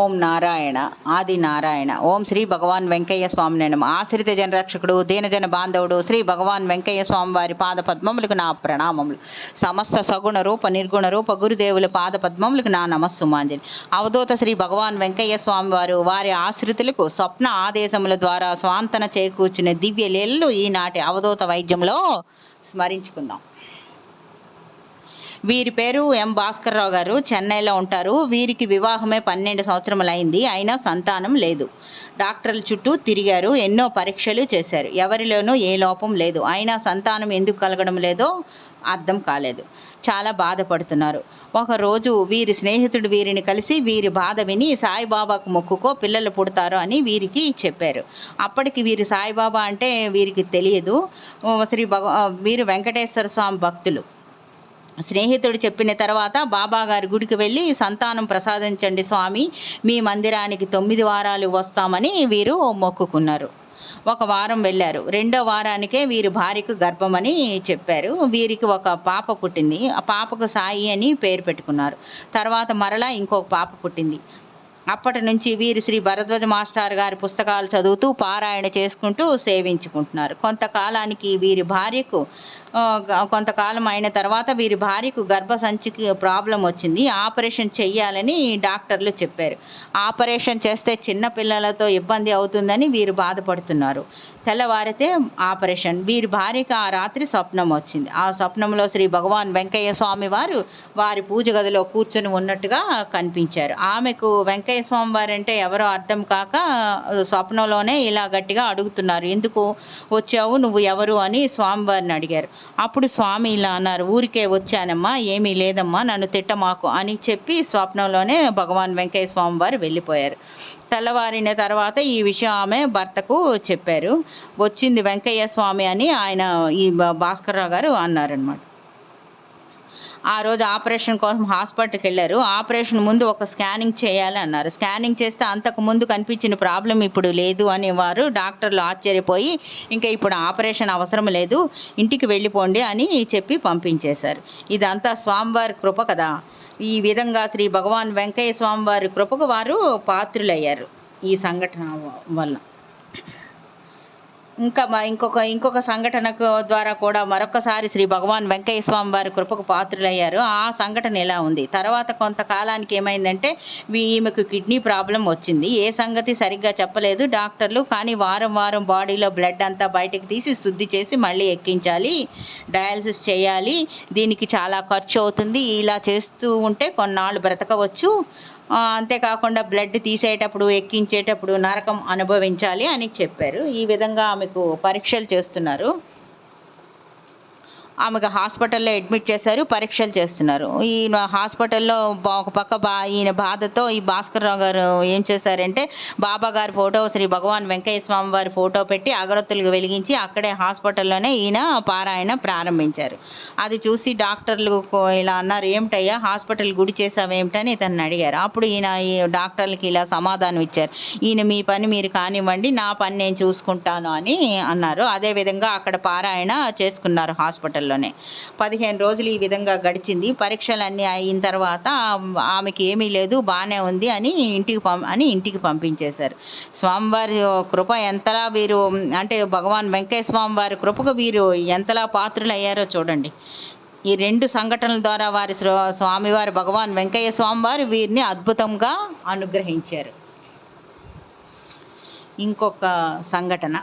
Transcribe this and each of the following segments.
ఓం నారాయణ ఆది నారాయణ ఓం శ్రీ భగవాన్ వెంకయ్య స్వామి నమ. ఆశ్రిత జనరక్షకుడు దీనజన బాంధవుడు శ్రీ భగవాన్ వెంకయ్య స్వామి వారి పాద పద్మములకు నా ప్రణామములు. సమస్త సగుణ రూప నిర్గుణ రూప గురుదేవుల పాద పద్మములకు నా నమస్సుమాంజలి. అవధూత శ్రీ భగవాన్ వెంకయ్య స్వామి వారు వారి ఆశ్రితులకు స్వప్న ఆదేశముల ద్వారా స్వాంతన చేకూర్చిన దివ్య లీలలు ఈనాటి అవధూత వైద్యంలో స్మరించుకుందాం వీరి పేరు ఎం భాస్కర్రావు గారు. చెన్నైలో ఉంటారు. వీరికి వివాహమే పన్నెండు సంవత్సరములైంది. అయినా సంతానం లేదు. డాక్టర్ల చుట్టూ తిరిగారు. ఎన్నో పరీక్షలు చేశారు. ఎవరిలోనూ ఏ లోపం లేదు. అయినా సంతానం ఎందుకు కలగడం లేదో అర్థం కాలేదు. చాలా బాధపడుతున్నారు. ఒకరోజు వీరి స్నేహితుడు వీరిని కలిసి వీరి బాధ విని సాయిబాబాకు మొక్కుకో పిల్లలు పుడతారు అని వీరికి చెప్పారు. అప్పటికి వీరి సాయిబాబా అంటే వీరికి తెలియదు. శ్రీ భగ వీరు వెంకటేశ్వర స్వామి భక్తులు. స్నేహితుడు చెప్పిన తర్వాత బాబా గారి గుడికి వెళ్ళి సంతానం ప్రసాదించండి స్వామి మీ మందిరానికి తొమ్మిది వారాలు వస్తామని వీరు మొక్కుకున్నారు. ఒక వారం వెళ్ళారు. రెండో వారానికే వీరి భార్యకు గర్భమని చెప్పారు. వీరికి ఒక పాప పుట్టింది. ఆ పాపకు సాయి అని పేరు పెట్టుకున్నారు. తర్వాత మరలా ఇంకొక పాప పుట్టింది. అప్పటి నుంచి వీరు శ్రీ భరద్వాజ మాస్టర్ గారి పుస్తకాలు చదువుతూ పారాయణ చేసుకుంటూ సేవించుకుంటున్నారు. కొంతకాలానికి వీరి భార్యకు కొంతకాలం అయిన తర్వాత వీరి భార్యకు గర్భసంచికి ప్రాబ్లం వచ్చింది. ఆపరేషన్ చెయ్యాలని డాక్టర్లు చెప్పారు. ఆపరేషన్ చేస్తే చిన్న పిల్లలతో ఇబ్బంది అవుతుందని వీరు బాధపడుతున్నారు. తెల్లవారితే ఆపరేషన్. వీరి భార్యకు ఆ రాత్రి స్వప్నం వచ్చింది. ఆ స్వప్నంలో శ్రీ భగవాన్ వెంకయ్య స్వామి వారు వారి పూజ గదిలో కూర్చొని ఉన్నట్టుగా కనిపించారు. ఆమెకు వెంకయ్య స్వామి వారు అంటే ఎవరో అర్థం కాక స్వప్నంలోనే ఇలా గట్టిగా అడుగుతున్నారు. ఎందుకు వచ్చావు? నువ్వు ఎవరు? అని స్వామివారిని అడిగారు. అప్పుడు స్వామి ఇలా అన్నారు ఊరికే వచ్చానమ్మా ఏమీ లేదమ్మా నన్ను తిట్టమాకు అని చెప్పి స్వప్నంలోనే భగవాన్ వెంకయ్య స్వామి వారు వెళ్ళిపోయారు. తెల్లవారిన తర్వాత ఈ విషయం ఆమె భర్తకు చెప్పారు. వచ్చింది వెంకయ్య స్వామి అని ఆయన ఈ భా- భాస్కర్రావు గారు అన్నారనమాట ఆ రోజు ఆపరేషన్ కోసం హాస్పిటల్కి వెళ్ళారు. ఆపరేషన్ ముందు ఒక స్కానింగ్ చేయాలి అన్నారు. స్కానింగ్ చేస్తే అంతకు ముందు కనిపించిన ప్రాబ్లం ఇప్పుడు లేదు అనేవారు. డాక్టర్లు ఆశ్చర్యపోయి ఇంకా ఇప్పుడు ఆపరేషన్ అవసరం లేదు. ఇంటికి వెళ్ళిపోండి అని చెప్పి పంపించేశారు. ఇదంతా స్వామివారి కృప కదా. ఈ విధంగా శ్రీ భగవాన్ వెంకయ్య స్వామివారి కృపకు వారు పాత్రులయ్యారు ఈ సంఘటన వల్ల. ఇంకా ఇంకొక ఇంకొక సంఘటనకు ద్వారా కూడా మరొకసారి శ్రీ భగవాన్ వెంకయ్య స్వామి వారి కృపకు పాత్రులయ్యారు. ఆ సంఘటన ఎలా ఉంది? తర్వాత కొంతకాలానికి ఏమైందంటే ఈమెకు కిడ్నీ ప్రాబ్లం వచ్చింది. ఏ సంగతి సరిగ్గా చెప్పలేదు. డాక్టర్లు కానీ వారం వారం బాడీలో బ్లడ్ అంతా బయటకు తీసి శుద్ధి చేసి మళ్ళీ ఎక్కించాలి. డయాలసిస్ చేయాలి. దీనికి చాలా ఖర్చు అవుతుంది. ఇలా చేస్తూ ఉంటే కొన్నాళ్ళు బ్రతకవచ్చు. అంతేకాకుండా బ్లడ్ తీసేటప్పుడు ఎక్కించేటప్పుడు నరకం అనుభవించాలి అని చెప్పారు. ఈ విధంగా ఆమెకు పరీక్షలు చేస్తున్నారు. ఆమెకు హాస్పిటల్లో అడ్మిట్ చేశారు పరీక్షలు చేస్తున్నారు. ఈయన హాస్పిటల్లో బా- ఒక పక్క బా ఈయన బాధతో ఈ భాస్కర్రావు గారు ఏం చేశారంటే బాబా గారి ఫోటో శ్రీ భగవాన్ వెంకయ్య స్వామి వారి ఫోటో పెట్టి అగరత్తులు వెలిగించి అక్కడే హాస్పిటల్లోనే ఈయన పారాయణ ప్రారంభించారు. అది చూసి డాక్టర్లు ఇలా అన్నారు ఏమిటయ్యా హాస్పిటల్ గుడి చేసావేమిటని ఇతన్ని అడిగారు. అప్పుడు ఈయన ఈ డాక్టర్లకి ఇలా సమాధానం ఇచ్చారు. ఈయన మీ పని మీరు కానివ్వండి నా పని నేను చూసుకుంటాను అని అన్నారు. అదేవిధంగా అక్కడ పారాయణ చేసుకున్నారు హాస్పిటల్ హాస్పిటల్లోనే పదిహేను రోజులు ఈ విధంగా గడిచింది. పరీక్షలన్నీ అయిన తర్వాత ఆమెకి ఏమీ లేదు బాగానే ఉంది అని ఇంటికి పం అని ఇంటికి పంపించేశారు. స్వామివారి కృప ఎంతలా వీరు అంటే భగవాన్ వెంకయ్య స్వామి వారి కృపకు వీరు ఎంతలా పాత్రులు అయ్యారో చూడండి. ఈ రెండు సంఘటనల ద్వారా వారి స్వామివారి స్వామివారు భగవాన్ వెంకయ్య స్వామివారు వీరిని అద్భుతంగా అనుగ్రహించారు. ఇంకొక సంఘటన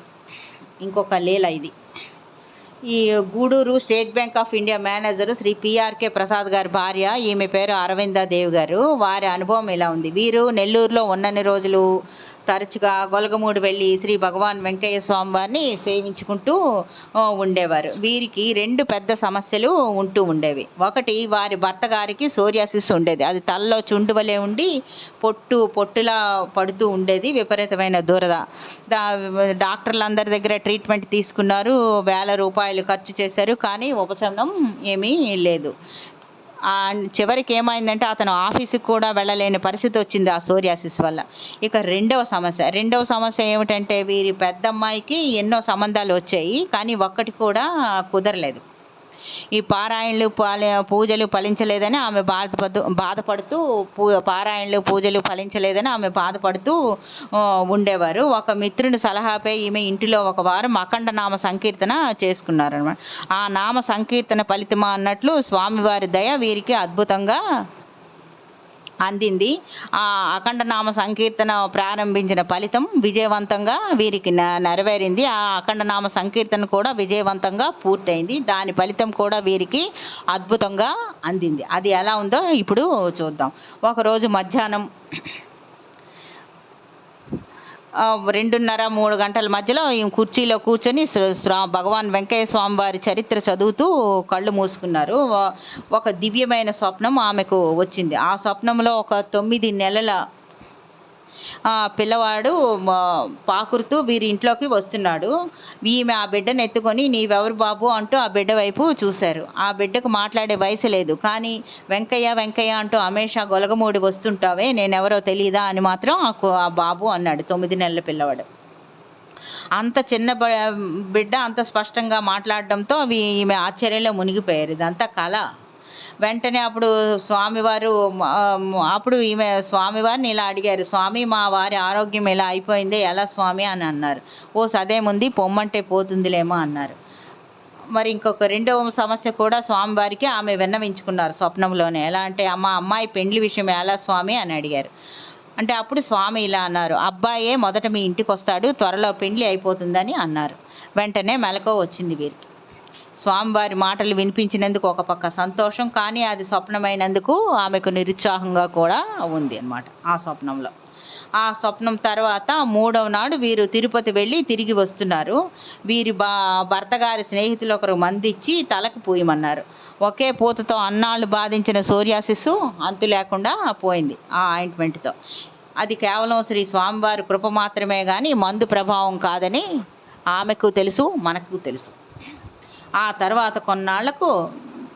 ఇంకొక లీల ఇది. ఈ Gudur state bank of India manager Shri PRK Prasad గారి భార్య ఈమె పేరు అరవిందాదేవి గారు. వారి అనుభవం ఇలా ఉంది? వీరు నెల్లూరులో ఉన్నన్ని రోజులు తరచుగా గొలగమూడి వెళ్ళి శ్రీ భగవాన్ వెంకయ్య స్వామి వారిని సేవించుకుంటూ ఉండేవారు. వీరికి రెండు పెద్ద సమస్యలు ఉంటూ ఉండేవి. ఒకటి వారి భర్త గారికి సోరియాసిస్ ఉండేది. అది తలలో చుండు వలె ఉండి పొట్టు పొట్టులా పడుతూ ఉండేది. విపరీతమైన దురద. దా డాక్టర్లు అందరి దగ్గర ట్రీట్మెంట్ తీసుకున్నారు. వేల రూపాయలు ఖర్చు చేశారు. కానీ ఉపశమనం ఏమీ లేదు. చివరికి ఏమైందంటే అతను ఆఫీస్‌కి కూడా వెళ్ళలేని పరిస్థితి వచ్చింది ఆ సోరియాసిస్ వల్ల. ఇక రెండవ సమస్య, రెండవ సమస్య ఏమిటంటే వీరి పెద్దమ్మాయికి ఎన్నో సంబంధాలు వచ్చాయి. కానీ ఒక్కటి కూడా కుదరలేదు. ఈ పారాయణలు, పాల పూజలు ఫలించలేదని ఆమె బాధపడు బాధపడుతూ పూ పారాయణలు, పూజలు ఫలించలేదని ఆమె బాధపడుతూ ఉండేవారు. ఒక మిత్రుని సలహాపై ఈమె ఇంటిలో ఒక వారం అఖండ నామ సంకీర్తన చేసుకున్నారనమాట. ఆ నామ సంకీర్తన ఫలితమా అన్నట్లు స్వామివారి దయ వీరికి అద్భుతంగా అందింది. ఆ అఖండ నామ సంకీర్తన ప్రారంభించిన ఫలితం విజయవంతంగా వీరికి నెరవేరింది. ఆ అఖండ నామ సంకీర్తన కూడా విజయవంతంగా పూర్తయింది. దాని ఫలితం కూడా వీరికి అద్భుతంగా అందింది. అది ఎలా ఉందో ఇప్పుడు చూద్దాం. ఒకరోజు మధ్యాహ్నం రెండున్నర మూడు గంటల మధ్యలో ఈ కుర్చీలో కూర్చొని భగవాన్ వెంకయ్య స్వామి వారి చరిత్ర చదువుతూ కళ్ళు మూసుకున్నారు. ఒక దివ్యమైన స్వప్నం ఆమెకు వచ్చింది. ఆ స్వప్నంలో ఒక తొమ్మిది నెలల పిల్లవాడు పాకురుతూ వీరి ఇంట్లోకి వస్తున్నాడు. ఈమె ఆ బిడ్డను ఎత్తుకొని "నీవెవరు బాబు" అంటూ ఆ బిడ్డ వైపు చూశారు. ఆ బిడ్డకు మాట్లాడే వయసు లేదు. కానీ "వెంకయ్య, వెంకయ్య" అంటూ హమేషా గొలగమూడి వస్తుంటావే నేనెవరో తెలియదా అని మాత్రం ఆ ఆ బాబు అన్నాడు తొమ్మిది నెలల పిల్లవాడు. అంత చిన్న బిడ్డ అంత స్పష్టంగా మాట్లాడడంతో ఈమె ఆశ్చర్యంలో మునిగిపోయారు. ఇదంతా కల. వెంటనే అప్పుడు స్వామివారు అప్పుడు ఈమె స్వామివారిని ఇలా అడిగారు. "స్వామి మా వారి ఆరోగ్యం ఇలా అయిపోయిందే ఎలా స్వామి" అని అన్నారు. "ఓస్ అదేముంది పొమ్మంటే పోతుందిలేమో అన్నారు. మరి ఇంకొక రెండవ సమస్య కూడా స్వామివారికి ఆమె విన్నవించుకున్నారు స్వప్నంలోనే. ఎలా అంటే "అమ్మ అమ్మాయి పెండ్లి విషయం ఎలా స్వామి" అని అడిగారు. అంటే అప్పుడు స్వామి ఇలా అన్నారు. "అబ్బాయే మొదట మీ ఇంటికొస్తాడు. త్వరలో పెండ్లి అయిపోతుందని" అన్నారు. వెంటనే మెలకువ వచ్చింది వీరికి. స్వామివారి మాటలు వినిపించినందుకు ఒక పక్క సంతోషం. కానీ అది స్వప్నమైనందుకు ఆమెకు నిరుత్సాహంగా కూడా ఉంది అన్నమాట ఆ స్వప్నంలో. ఆ స్వప్నం తర్వాత మూడవ నాడు వీరు తిరుపతి వెళ్ళి తిరిగి వస్తున్నారు. వీరి బా భర్తగారి స్నేహితులు ఒకరు మందిచ్చి తలకు పూయమన్నారు. ఒకే పూతతో అన్నాళ్ళు బాధించిన సోరియాసిస్ అంతు లేకుండా పోయింది ఆ ఆయింట్‌మెంట్‌తో. అది కేవలం శ్రీ స్వామివారి కృప మాత్రమే కానీ మందు ప్రభావం కాదని ఆమెకు తెలుసు. మనకు తెలుసు. ఆ తర్వాత కొన్నాళ్ళకు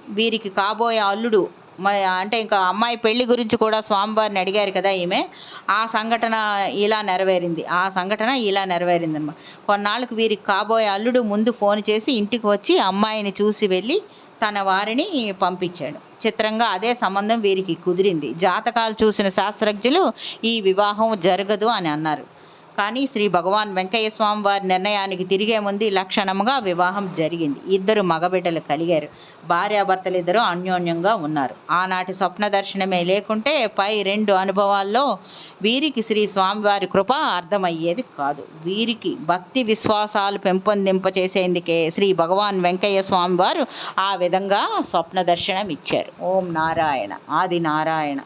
వీరికి కాబోయే అల్లుడు మరి అంటే ఇంకా అమ్మాయి పెళ్ళి గురించి కూడా స్వామివారిని అడిగారు కదా ఈమె. ఆ సంఘటన ఇలా నెరవేరింది. ఆ సంఘటన ఇలా నెరవేరింది అనమాట కొన్నాళ్ళకు వీరికి కాబోయే అల్లుడు ముందు ఫోన్ చేసి ఇంటికి వచ్చి అమ్మాయిని చూసి వెళ్ళి తన వారిని పంపించాడు. చిత్రంగా అదే సంబంధం వీరికి కుదిరింది. జాతకాలు చూసిన శాస్త్రజ్ఞులు ఈ వివాహం జరగదు అని అన్నారు. కానీ శ్రీ భగవాన్ వెంకయ్య స్వామి వారి నిర్ణయానికి తిరిగే ముందు లక్షణముగా వివాహం జరిగింది. ఇద్దరు మగబిడ్డలు కలిగారు. భార్యాభర్తలిద్దరూ అన్యోన్యంగా ఉన్నారు. ఆనాటి స్వప్న దర్శనమే లేకుంటే పై రెండు అనుభవాల్లో వీరికి శ్రీ స్వామివారి కృప అర్థమయ్యేది కాదు. వీరికి భక్తి విశ్వాసాలు పెంపొందింపచేసేందుకే శ్రీ భగవాన్ వెంకయ్య స్వామి వారు ఆ విధంగా స్వప్న దర్శనం ఇచ్చారు. ఓం నారాయణ. ఆది నారాయణ.